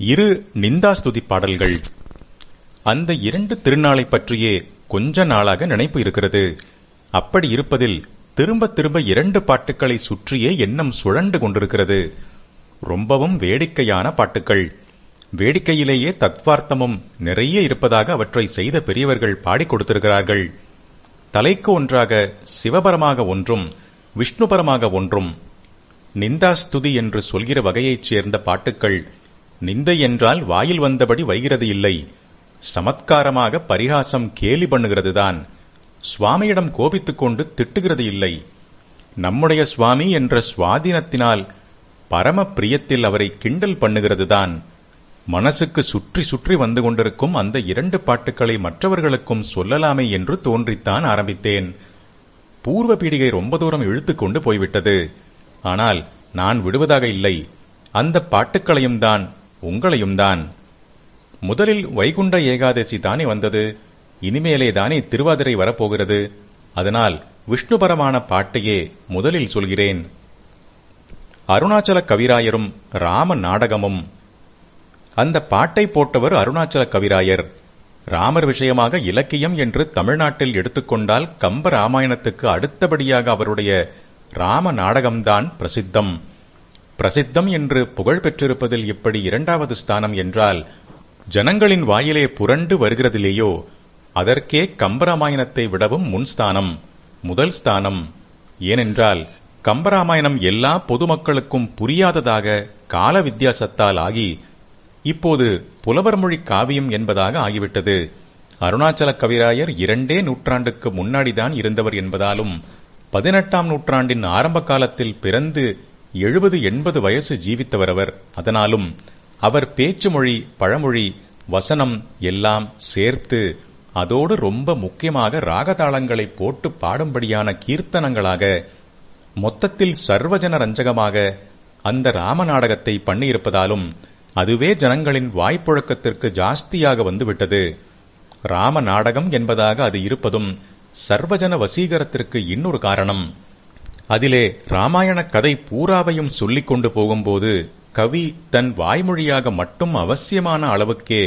இரு நிந்தாஸ்துதி பாடல்கள். அந்த இரண்டு திருநாளை பற்றியே கொஞ்ச நாளாக நினைப்பு இருக்கிறது. அப்படி இருப்பதில் திரும்ப திரும்ப இரண்டு பாட்டுக்களை சுற்றியே எண்ணம் சுழண்டு கொண்டிருக்கிறது. ரொம்பவும் வேடிக்கையான பாட்டுக்கள். வேடிக்கையிலேயே தத்வார்த்தமும் நிறைய இருப்பதாக அவற்றை செய்த பெரியவர்கள் பாடிக் கொடுத்திருக்கிறார்கள். தலைக்கு ஒன்றாக சிவபரமாக ஒன்றும் விஷ்ணுபரமாக ஒன்றும். நிந்தாஸ்துதி என்று சொல்கிற வகையைச் சேர்ந்த பாட்டுக்கள் நிந்தை என்றால் வாயில் வந்தபடி வைகிறது இல்லை. சமத்காரமாக பரிகாசம் கேலி பண்ணுகிறதுதான் சுவாமியிடம் கோபித்துக் கொண்டு திட்டுகிறது இல்லை. நம்முடைய சுவாமி என்ற சுவாதீனத்தினால் பரம பிரியத்தில் அவரை கிண்டல் பண்ணுகிறதுதான் மனசுக்கு சுற்றி சுற்றி வந்து கொண்டிருக்கும் அந்த இரண்டு பாட்டுக்களை மற்றவர்களுக்கும் சொல்லலாமே என்று தோன்றித்தான் ஆரம்பித்தேன். பூர்வ பீடிகை ரொம்ப தூரம் இழுத்துக்கொண்டு போய்விட்டது. ஆனால் நான் விடுவதாக இல்லை. அந்த பாட்டுக்களையும் தான் உங்களையும் தான் முதலில் வைகுண்ட ஏகாதசி தானே வந்தது இனிமேலே தானே திருவாதிரை வரப்போகிறது. அதனால் விஷ்ணுபரமான பாட்டையே முதலில் சொல்கிறேன். அருணாச்சல கவிராயரும் ராம நாடகமும். அந்த பாட்டை போட்டவர் அருணாச்சல கவிராயர். ராமர் விஷயமாக இலக்கியம் என்று தமிழ்நாட்டில் எடுத்துக்கொண்டால் கம்ப ராமாயணத்துக்கு அடுத்தபடியாக அவருடைய ராம நாடகம்தான் பிரசித்தம். பிரசித்தம் என்று புகழ் பெற்றிருப்பதில் இப்படி இரண்டாவது ஸ்தானம் என்றால் ஜனங்களின் வாயிலே புரண்டு வருகிறதிலேயோ அதற்கே கம்பராமாயணத்தை விடவும் முன்ஸ்தானம் முதல் ஸ்தானம். ஏனென்றால் கம்பராமாயணம் எல்லா பொதுமக்களுக்கும் புரியாததாக கால வித்தியாசத்தால் ஆகி இப்போது புலவர் மொழி காவியம் என்பதாக ஆகிவிட்டது. அருணாச்சல கவிராயர் இரண்டே நூற்றாண்டுக்கு முன்னாடிதான் இருந்தவர் என்பதாலும் பதினெட்டாம் நூற்றாண்டின் ஆரம்ப காலத்தில் பிறந்து எழுபது எண்பது வயசு ஜீவித்தவர் அவர் அதனாலும் அவர் பேச்சு மொழி பழமொழி வசனம் எல்லாம் சேர்த்து அதோடு ரொம்ப முக்கியமாக ராகதாளங்களை போட்டு பாடும்படியான கீர்த்தனங்களாக மொத்தத்தில் சர்வஜன ரஞ்சகமாக அந்த ராம நாடகத்தை பண்ணியிருப்பதாலும் அதுவே ஜனங்களின் வாய்ப்புழக்கத்திற்கு ஜாஸ்தியாக வந்துவிட்டது. ராம நாடகம் என்பதாக அது இருப்பதும் சர்வஜன வசீகரத்திற்கு இன்னொரு காரணம். அதிலே ராமாயண கதை பூராவையும் சொல்லிக் கொண்டு போகும்போது கவி தன் வாய்மொழியாக மட்டும் அவசியமான அளவுக்கே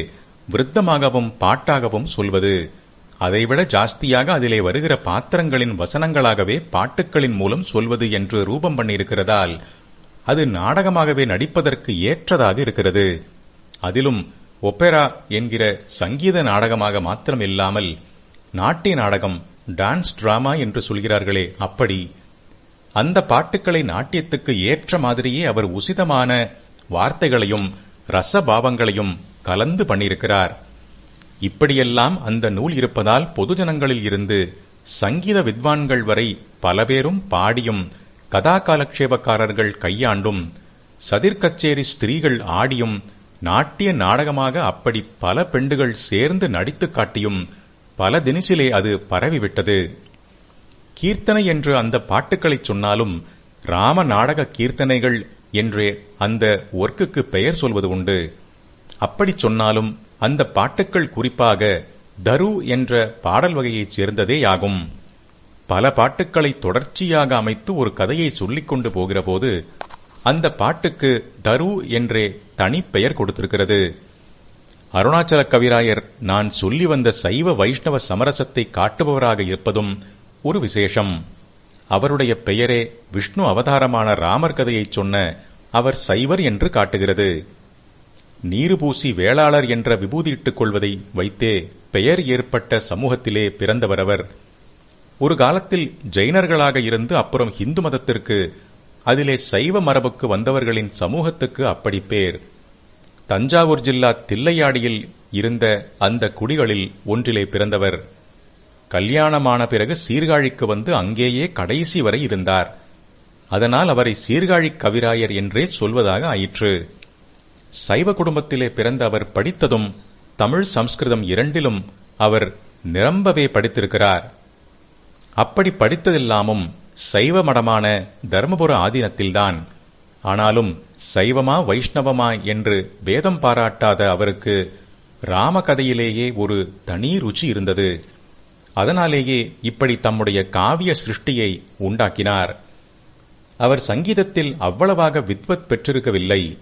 விருத்தமாகவும் பாட்டாகவும் சொல்வது. அதைவிட ஜாஸ்தியாக அதிலே வருகிற பாத்திரங்களின் வசனங்களாகவே பாட்டுக்களின் மூலம் சொல்வது என்று ரூபம் பண்ணியிருக்கிறதால் அது நாடகமாகவே நடிப்பதற்கு ஏற்றதாக இருக்கிறது. அதிலும் ஒபெரா என்கிற சங்கீத நாடகமாக மாத்திரமில்லாமல் நாட்டிய நாடகம் டான்ஸ் டிராமா என்று சொல்கிறார்களே அப்படி அந்த பாட்டுக்களை நாட்டியத்துக்கு ஏற்ற மாதிரியே அவர் உசிதமான வார்த்தைகளையும் ரசபாவங்களையும் கலந்து பண்ணியிருக்கிறார். இப்படியெல்லாம் அந்த நூல் இருப்பதால் பொதுஜனங்களில் இருந்து சங்கீத வித்வான்கள் வரை பல பேரும் பாடியும் கதா காலக்ஷேபக்காரர்கள் கையாண்டும் சதிர்கச்சேரி ஸ்திரீகள் ஆடியும் நாட்டிய நாடகமாக அப்படி பல பெண்டுகள் சேர்ந்து நடித்து காட்டியும் பல தினிசிலே அது பரவிவிட்டது. கீர்த்தனை என்று அந்த பாட்டுக்களை சொன்னாலும் ராம நாடக கீர்த்தனைகள் என்றே அந்த ஒர்க்குக்கு பெயர் சொல்வது உண்டு. அப்படி சொன்னாலும் அந்த பாட்டுக்கள் குறிப்பாக தரு என்ற பாடல் வகையைச் சேர்ந்ததேயாகும் பல பாட்டுக்களை தொடர்ச்சியாக அமைத்து ஒரு கதையை சொல்லிக் கொண்டு போகிறபோது அந்த பாட்டுக்கு தரு என்றே தனிப்பெயர் கொடுத்திருக்கிறது. அருணாச்சல கவிராயர் நான் சொல்லி வந்த சைவ வைஷ்ணவ சமரசத்தை காட்டுபவராக இருப்பதும் ஒரு விசேஷம். அவருடைய பெயரே விஷ்ணு அவதாரமான ராமர் கதையைச் சொன்ன அவர் சைவர் என்று காட்டுகிறது. நீரு பூசி வேளாளர் என்ற விபூதியிட்டுக் கொள்வதை வைத்தே பெயர் ஏற்பட்ட சமூகத்திலே பிறந்தவர் அவர் ஒரு காலத்தில் ஜெயினர்களாக இருந்து அப்புறம் ஹிந்து மதத்திற்கு அதிலே சைவ மரபுக்கு வந்தவர்களின் சமூகத்துக்கு அப்படி பேர். தஞ்சாவூர் ஜில்லா தில்லையாடியில் இருந்த அந்த குடிகளில் ஒன்றிலே பிறந்தவர். கல்யாணமான பிறகு சீர்காழிக்கு வந்து அங்கேயே கடைசி வரை இருந்தார். அதனால் அவரை சீர்காழி கவிராயர் என்றே சொல்வதாக ஆயிற்று. சைவ குடும்பத்திலே பிறந்த அவர் படித்ததும் தமிழ் சம்ஸ்கிருதம் இரண்டிலும் அவர் நிரம்பவே படித்திருக்கிறார். அப்படி படித்ததெல்லாமும் சைவ மடமான தர்மபுர ஆதீனத்தில்தான். ஆனாலும் சைவமா வைஷ்ணவமா என்று வேதம் பாராட்டாத அவருக்கு ராமகதையிலேயே ஒரு தனி ருச்சி இருந்தது. அதனாலேயே இப்படி தம்முடைய காவிய சிருஷ்டியை உண்டாக்கினார். அவர் சங்கீதத்தில் அவ்வளவாக வித்வத் பெற்றிருக்கவில்லை.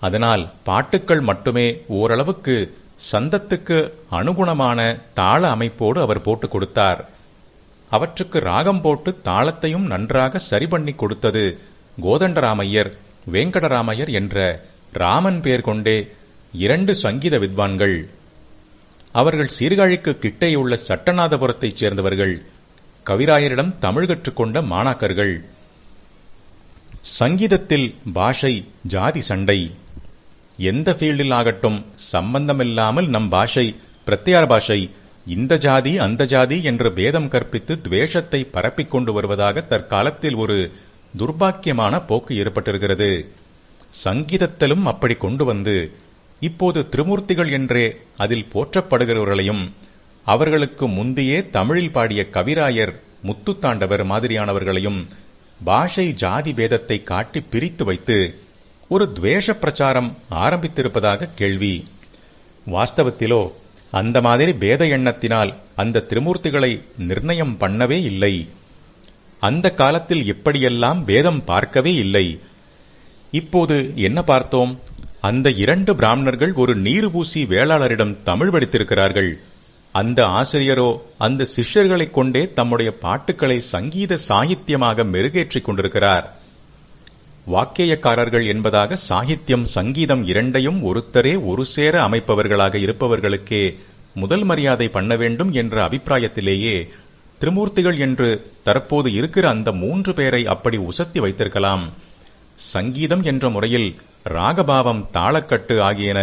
அதனால் பாட்டுக்கள் மட்டுமே ஓரளவுக்கு சந்தத்துக்கு அனுகுணமான தாள அமைப்போடு அவர் போட்டுக் கொடுத்தார். அவற்றுக்கு ராகம் போட்டு தாளத்தையும் நன்றாக சரி பண்ணி கொடுத்தது கோதண்டராமையர் வேங்கடராமையர் என்ற ராமன் பேர் கொண்டே இரண்டு சங்கீத வித்வான்கள். அவர்கள் சீர்காழிக்கு கிட்டேயுள்ள சட்டநாதபுரத்தைச் சேர்ந்தவர்கள். கவிராயரிடம் தமிழ் கற்றுக்கொண்ட மாணாக்கர்கள். சங்கீதத்தில் பாஷை ஜாதி சண்டை. எந்த ஃபீல்டில் ஆகட்டும் சம்பந்தமில்லாமல் நம் பாஷை பிரத்யார பாஷை இந்த ஜாதி அந்த ஜாதி என்று பேதம் கற்பித்து துவேஷத்தை பரப்பிக் கொண்டு வருவதாக தற்காலத்தில் ஒரு துர்பாக்கியமான போக்கு ஏற்பட்டிருக்கிறது. சங்கீதத்திலும் அப்படி கொண்டு வந்து இப்போது திருமூர்த்திகள் என்றே அதில் போற்றப்படுகிறவர்களையும் அவர்களுக்கு முந்தையே தமிழில் பாடிய கவிராயர் முத்துத்தாண்டவர் மாதிரியானவர்களையும் பாஷை ஜாதி பேதத்தை காட்டி பிரித்து வைத்து ஒரு துவேஷ பிரச்சாரம் ஆரம்பித்திருப்பதாக கேள்வி. வாஸ்தவத்திலோ அந்த மாதிரி பேத எண்ணத்தினால் அந்த திருமூர்த்திகளை நிர்ணயம் பண்ணவே இல்லை. அந்த காலத்தில் எப்படியெல்லாம் பேதம் பார்க்கவே இல்லை. இப்போது என்ன பார்த்தோம்? அந்த இரண்டு பிராமணர்கள் ஒரு நீர்பூசி வேளாளரிடம் தமிழ் படித்திருக்கிறார்கள். அந்த ஆசிரியரோ அந்த சிஷ்யர்களைக் கொண்டே தம்முடைய பாட்டுக்களை சங்கீத சாகித்யமாக மெருகேற்றிக் கொண்டிருக்கிறார். வாக்கேயக்காரர்கள் என்பதாக சாகித்யம் சங்கீதம் இரண்டையும் ஒருத்தரே ஒரு சேர அமைப்பவர்களாக இருப்பவர்களுக்கே முதல் மரியாதை பண்ண வேண்டும் என்ற அபிப்பிராயத்திலேயே திருமூர்த்திகள் என்று தற்போது இருக்கிற அந்த மூன்று பேரை அப்படி உசத்தி வைத்திருக்கலாம். சங்கீதம் என்ற முறையில் ராகபாவம் தாளக்கட்டு ஆகியன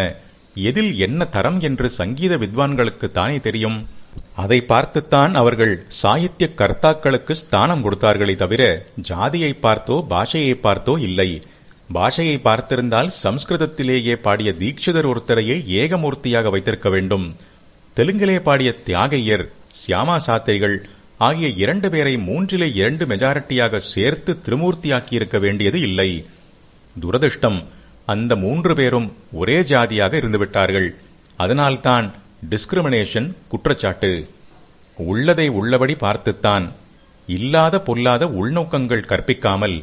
எதில் என்ன தரம் என்று சங்கீத வித்வான்களுக்கு தானே தெரியும்? அதை பார்த்துத்தான் அவர்கள் சாகித்ய கர்த்தாக்களுக்கு ஸ்தானம் கொடுத்தார்களே தவிர ஜாதியை பார்த்தோ பாஷையை பார்த்தோ இல்லை. பாஷையை பார்த்திருந்தால் சம்ஸ்கிருதத்திலேயே பாடிய தீட்சிதர் ஒருத்தரையே ஏகமூர்த்தியாக வைத்திருக்க வேண்டும். தெலுங்கிலே பாடிய தியாகையர் சியாமா சாத்திரிகள் ஆகிய இரண்டு பேரை மூன்றிலே இரண்டு மெஜாரிட்டியாக சேர்த்து திருமூர்த்தியாக்கியிருக்க வேண்டியது இல்லை. துரதிருஷ்டம். அந்த மூன்று பேரும் ஒரே ஜாதியாக இருந்துவிட்டார்கள். அதனால்தான் டிஸ்கிரிமினேஷன் குற்றச்சாட்டு. உள்ளதை உள்ளபடி பார்த்துத்தான். இல்லாத பொல்லாத உள்நோக்கங்கள் கற்பிக்காமல்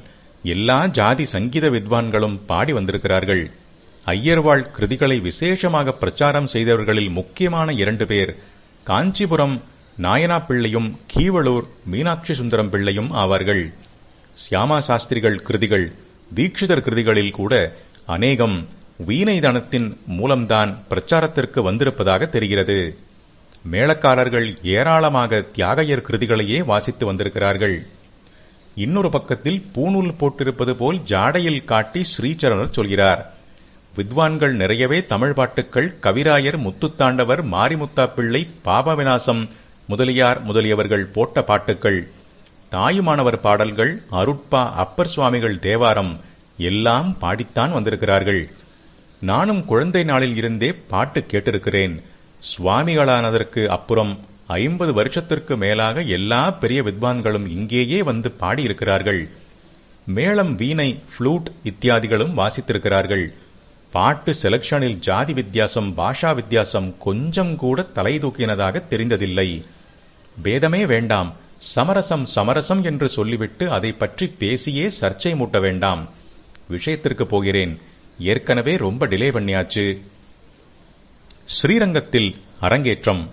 எல்லா ஜாதி சங்கீத வித்வான்களும் பாடி வந்திருக்கிறார்கள். ஐயர்வாள் கிருதிகளை விசேஷமாக பிரச்சாரம் செய்தவர்களில் முக்கியமான இரண்டு பேர் காஞ்சிபுரம் நாயனா பிள்ளையும் கீவளூர் மீனாட்சி சுந்தரம் பிள்ளையும் ஆவார்கள். சியாமா சாஸ்திரிகள் கிருதிகள் தீட்சிதர் கிருதிகளில் கூட அநேகம் வீணைதனத்தின் மூலம்தான் பிரச்சாரத்திற்கு வந்திருப்பதாக தெரிகிறது. மேளக்காரர்கள் ஏராளமாக தியாகையர் கிருதிகளையே வாசித்து வந்திருக்கிறார்கள். இன்னொரு பக்கத்தில் பூநூல் போட்டிருப்பது போல் ஜாடையில் காட்டி ஸ்ரீசரணர் சொல்கிறார். வித்வான்கள் நிறையவே தமிழ் பாட்டுக்கள் கவிராயர் முத்துத்தாண்டவர் மாரிமுத்தா பிள்ளை பாபவிநாசம் முதலியார் முதலியவர்கள் போட்ட பாட்டுக்கள் தாயுமானவர் பாடல்கள் அருட்பா அப்பர் சுவாமிகள் தேவாரம் எல்லாம் பாடித்தான் வந்திருக்கிறார்கள். நானும் குழந்தை நாளில் இருந்தே பாட்டு கேட்டிருக்கிறேன். சுவாமிகளானதற்கு அப்புறம் ஐம்பது வருஷத்திற்கு மேலாக எல்லா பெரிய வித்வான்களும் இங்கேயே வந்து பாடியிருக்கிறார்கள். மேளம் வீணை ஃப்ளூட் இத்தியாதிகளும் வாசித்திருக்கிறார்கள். பாட்டு செலக்ஷனில் ஜாதி வித்தியாசம் பாஷா வித்தியாசம் கொஞ்சம் கூட தலை தூக்கினதாக தெரிந்ததில்லை. பேதமே வேண்டாம் சமரசம் சமரசம் என்று சொல்லிவிட்டு அதை பற்றி பேசியே சர்ச்சை மூட்ட வேண்டாம். விஷயத்திற்கு போகிறேன். ஏற்கனவே ரொம்ப டிலே பண்ணியாச்சு. ஸ்ரீரங்கத்தில் அரங்கேற்றம்.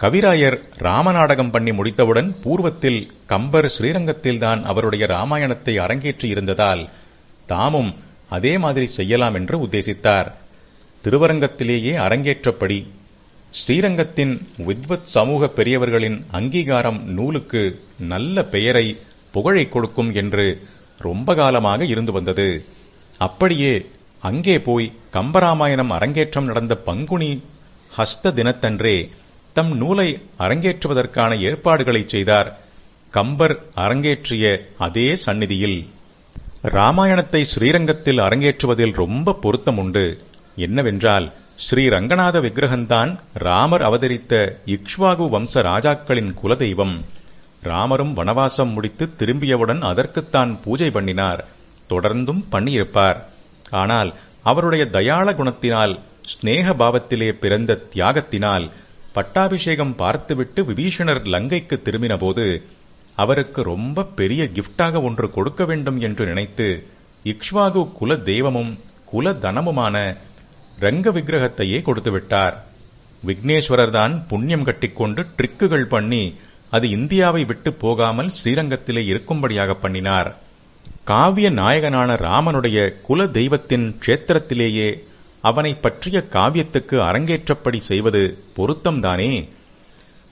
கவிராயர் ராமநாடகம் பண்ணி முடித்தவுடன் பூர்வத்தில் கம்பர் ஸ்ரீரங்கத்தில்தான் அவருடைய ராமாயணத்தை அரங்கேற்றி இருந்ததால் தாமும் அதே மாதிரி செய்யலாம் என்று உத்தேசித்தார். திருவரங்கத்திலேயே அரங்கேற்றப்படி ஸ்ரீரங்கத்தின் வித்வத் சமூக பெரியவர்களின் அங்கீகாரம் நூலுக்கு நல்ல பெயரை புகழை கொடுக்கும் என்று ரொம்ப காலமாக இருந்து வந்தது. அப்படியே அங்கே போய் கம்பராமாயணம் அரங்கேற்றம் நடந்த பங்குனி ஹஸ்த தினத்தன்றே தம் நூலை அரங்கேற்றுவதற்கான ஏற்பாடுகளை செய்தார். கம்பர் அரங்கேற்றிய அதே சந்நிதியில். ராமாயணத்தை ஸ்ரீரங்கத்தில் அரங்கேற்றுவதில் ரொம்ப பொருத்தம் உண்டு. என்னவென்றால் ஸ்ரீ ரங்கநாத விக்கிரகம்தான் ராமர் அவதரித்த இக்ஷ்வாகு வம்ச ராஜாக்களின் குலதெய்வம். ராமரும் வனவாசம் முடித்து திரும்பியவுடன் அதற்குத்தான் பூஜை பண்ணினார். தொடர்ந்தும் பண்ணியிருப்பார். ஆனால் அவருடைய தயாள குணத்தினால் ஸ்நேக பாவத்திலே பிறந்த தியாகத்தினால் பட்டாபிஷேகம் பார்த்துவிட்டு விபீஷணர் லங்கைக்கு திரும்பினபோது அவருக்கு ரொம்ப பெரிய கிஃப்டாக ஒன்று கொடுக்க வேண்டும் என்று நினைத்து இக்ஷ்வாகு குல தெய்வமும் குல தனமுமான ரங்க விக்கிரகத்தையே கொடுத்து விட்டார் விக்னேஸ்வரர் தான் புண்ணியம் கட்டிக்கொண்டு ட்ரிக்குகள் பண்ணி அது இந்தியாவை விட்டு போகாமல் ஸ்ரீரங்கத்திலே இருக்கும்படியாக பண்ணினார். காவிய நாயகனான ராமனுடைய குல தெய்வத்தின் க்ஷேத்திரத்திலேயே அவனை பற்றிய காவியத்துக்கு அரங்கேற்றப்படி செய்வது பொருத்தம்தானே?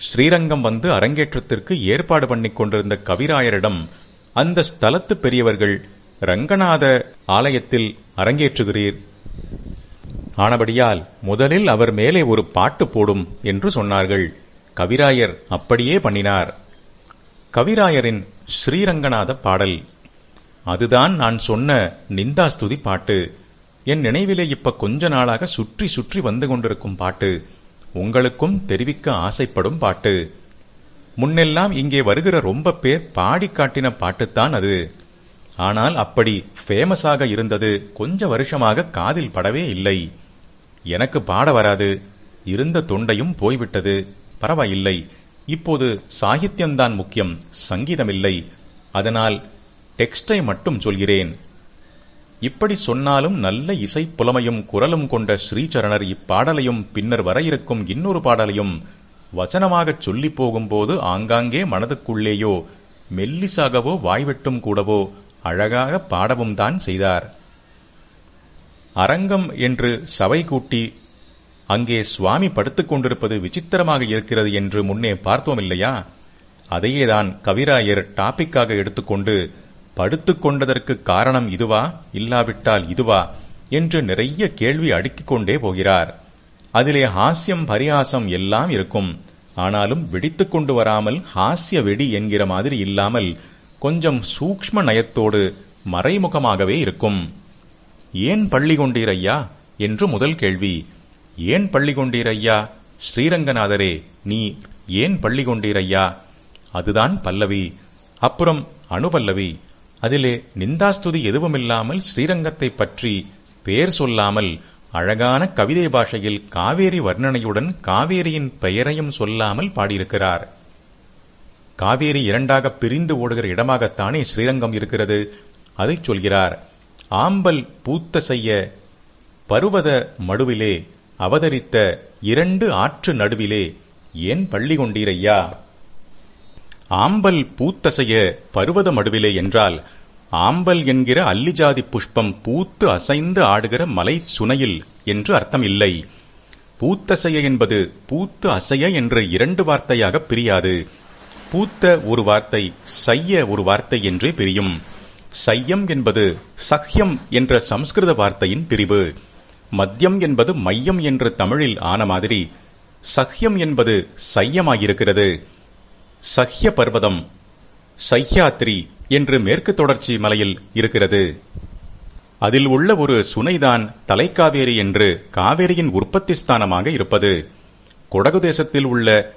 ஸ்ரீரங்கம் வந்து அரங்கேற்றத்திற்கு ஏற்பாடு பண்ணிக் கொண்டிருந்த கவிராயரிடம் அந்த ஸ்தலத்து பெரியவர்கள் ரங்கநாத ஆலயத்தில் அரங்கேற்றுகிறீர். ஆனபடியால் முதலில் அவர் மேலே ஒரு பாட்டு போடும் என்று சொன்னார்கள். கவிராயர் அப்படியே பண்ணினார். கவிராயரின் ஸ்ரீரங்கநாத பாடல் அதுதான் நான் சொன்ன நிந்தாஸ்துதி பாட்டு. என் நினைவிலே இப்ப கொஞ்ச நாளாக சுற்றி சுற்றி வந்து கொண்டிருக்கும் பாட்டு. உங்களுக்கும் தெரிவிக்க ஆசைப்படும் பாட்டு. முன்னெல்லாம் இங்கே வருகிற ரொம்ப பேர் பாடி காட்டின பாட்டுத்தான் அது. ஆனால் அப்படி ஃபேமஸாக இருந்தது கொஞ்ச வருஷமாக காதில் படவே இல்லை. எனக்கு பாட வராது. இருந்த தொண்டையும் போய்விட்டது. பரவாயில்லை. இப்போது சாகித்யம்தான் முக்கியம் சங்கீதமில்லை. அதனால் டெக்ஸ்டை மட்டும் சொல்கிறேன். இப்படி சொன்னாலும் நல்ல இசை புலமையும் குரலும் கொண்ட ஸ்ரீசரணர் இப்பாடலையும் பின்னர் வர இருக்கும் இன்னொரு பாடலையும் வச்சனமாகச் சொல்லி போகும்போது ஆங்காங்கே மனதுக்குள்ளேயோ மெல்லிசாகவோ வாய்வெட்டும் கூடவோ அழகாக பாடவும் தான் செய்தார். அரங்கம் என்று சபை கூட்டி அங்கே சுவாமி படுத்துக் கொண்டிருப்பது விசித்திரமாக இருக்கிறது என்று முன்னே பார்த்தோம் இல்லையா? அதையேதான் கவிராயர் டாபிக்காக எடுத்துக்கொண்டு படுத்துக் கொண்டதற்கு காரணம் இதுவா? இல்லாவிட்டால் இதுவா? என்று நிறைய கேள்வி அடுக்கிக் கொண்டே போகிறார். அதிலே ஹாஸ்யம் பரிகாசம் எல்லாம் இருக்கும். ஆனாலும் வெடித்துக் கொண்டு வராமல் ஹாஸ்ய வெடி என்கிற மாதிரி இல்லாமல் கொஞ்சம் சூக்ஷ்ம நயத்தோடு மறைமுகமாகவே இருக்கும். ஏன் பள்ளி கொண்டீர் ஐயா? என்று முதல் கேள்வி. ஏன் பள்ளி கொண்டீர் ஐயா? ஸ்ரீரங்கநாதரே நீ ஏன் பள்ளி கொண்டீர் ஐயா? அதுதான் பல்லவி. அப்புறம் அணுபல்லவி அதிலே நிந்தாஸ்துதி எதுவுமில்லாமல் ஸ்ரீரங்கத்தை பற்றி பேர் சொல்லாமல் அழகான கவிதை பாஷையில் காவேரி வர்ணனையுடன் காவேரியின் பெயரையும் சொல்லாமல் பாடியிருக்கிறார். காவேரி இரண்டாக பிரிந்து ஓடுகிற இடமாகத்தானே ஸ்ரீரங்கம் இருக்கிறது? அதை சொல்கிறார். ஆம்பல் பூத்த செய்ய பருவத மடுவிலே அவதரித்த இரண்டு ஆற்று நடுவிலே ஏன் பள்ளி கொண்டீரையா ஆம்பல் பூத்தசைய பருவத மடுவிலே என்றால் ஆம்பல் என்கிற அல்லிஜாதி புஷ்பம் பூத்து அசைந்து ஆடுகிற மலை சுனையில் என்று அர்த்தம் இல்லை பூத்தசைய என்பது பூத்து அசைய என்று இரண்டு வார்த்தையாக பிரியாது. பூத்த ஒரு வார்த்தை சைய ஒரு வார்த்தை என்றே பிரியும். சையம் என்பது சஹ்யம் என்ற சம்ஸ்கிருத வார்த்தையின் பிரிவு. மத்தியம் என்பது மையம் என்று தமிழில் ஆன மாதிரி சஹ்யம் என்பது சையமாயிருக்கிறது. சஹ்ய பர்வதம் சஹ்யாத்ரி என்று மேற்கு தொடர்ச்சி மலையில் இருக்கிறது. அதில் உள்ள ஒரு சுனைதான் தலைக்காவேரி என்று காவேரியின் உற்பத்தி ஸ்தானமாக இருப்பது. கொடகு தேசத்தில் உள்ள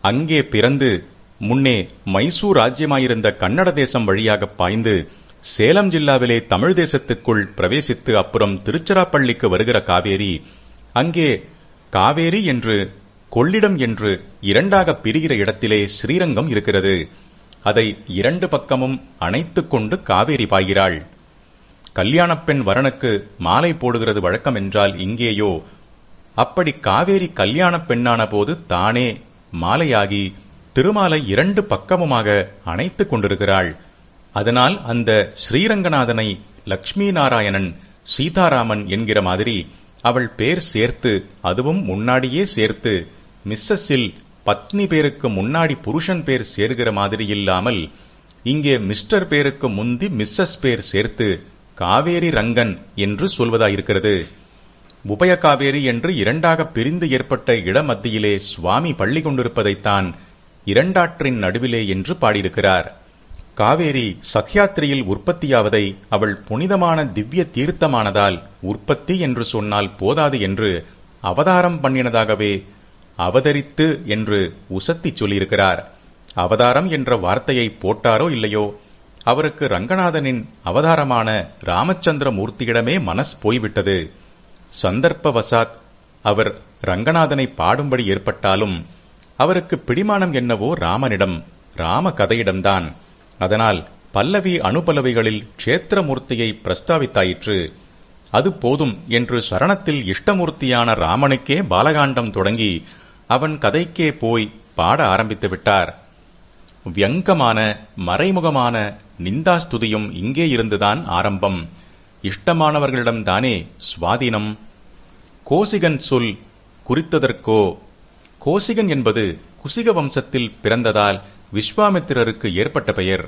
அங்கே பிறந்து முன்னே மைசூர் ராஜ்யமாயிருந்த கன்னட தேசம் வழியாக பாய்ந்து சேலம் ஜில்லாவிலே தமிழ் தேசத்துக்குள் பிரவேசித்து அப்புறம் திருச்சிராப்பள்ளிக்கு வருகிற காவேரி அங்கே காவேரி என்று கொள்ளிடம் என்று இரண்டாக பிரிகிற இடத்திலே ஸ்ரீரங்கம் இருக்கிறது. அதை இரண்டு பக்கமும் அணைத்துக் கொண்டு காவேரி பாய்கிறாள். கல்யாணப்பெண் வரனுக்கு மாலை போடுகிறது வழக்கம் என்றால் இங்கேயோ? அப்படி காவேரி கல்யாணப் பெண்ணான போது தானே மாலையாகி திருமாலை இரண்டு பக்கமுமாக அணைத்துக் கொண்டிருக்கிறாள். அதனால் அந்த ஸ்ரீரங்கநாதனை லக்ஷ்மி நாராயணன் சீதாராமன் என்கிற மாதிரி அவள் பேர் சேர்த்து அதுவும் முன்னாடியே சேர்த்து மிஸ்ஸஸில் பத்னி பேருக்கு முன்னாடி புருஷன் பேர் சேர்கிற மாதிரி இல்லாமல் இங்கே மிஸ்டர் பேருக்கு முந்தி மிஸ்ஸஸ் பேர் சேர்த்து காவேரி ரங்கன் என்று சொல்வதாயிருக்கிறது. உபய காவேரி என்று இரண்டாக பிரிந்து ஏற்பட்ட இடமத்தியிலே சுவாமி பள்ளி கொண்டிருப்பதைத்தான் இரண்டாற்றின் நடுவிலே என்று பாடியிருக்கிறார். காவேரி சத்யாத்திரியில் உற்பத்தியாவதை அவள் புனிதமான திவ்ய தீர்த்தமானதால் உற்பத்தி என்று சொன்னால் போதாது என்று அவதாரம் பண்ணினதாகவே அவதரித்து என்று உசத்தி சொல்லியிருக்கிறார். அவதாரம் என்ற வார்த்தையை போட்டாரோ இல்லையோ? அவருக்கு ரங்கநாதனின் அவதாரமான ராமச்சந்திர மூர்த்தியிடமே மனஸ் போய்விட்டது. சந்தர்ப்பவசாத் அவர் ரங்கநாதனை பாடும்படி ஏற்பட்டாலும் அவருக்கு பிடிமானம் என்னவோ ராமனிடம் ராம கதையிடம்தான். அதனால் பல்லவி அணுபல்லவிகளில் க்ஷேத்திரமூர்த்தியை பிரஸ்தாவித்தாயிற்று. அது போதும் என்று சரணத்தில் இஷ்டமூர்த்தியான ராமனுக்கே பாலகாண்டம் தொடங்கி அவன் கதைக்கே போய் பாட ஆரம்பித்து விட்டார். வியங்கமான மறைமுகமான நிந்தாஸ்துதியும் இங்கே இருந்துதான் ஆரம்பம். இஷ்டமானவர்களிடம்தானே சுவாதீனம். கோசிகன் சொல் குறித்ததற்கோ? கோசிகன் என்பது குசிக வம்சத்தில் பிறந்ததால் விஸ்வாமித்திரருக்கு ஏற்பட்ட பெயர்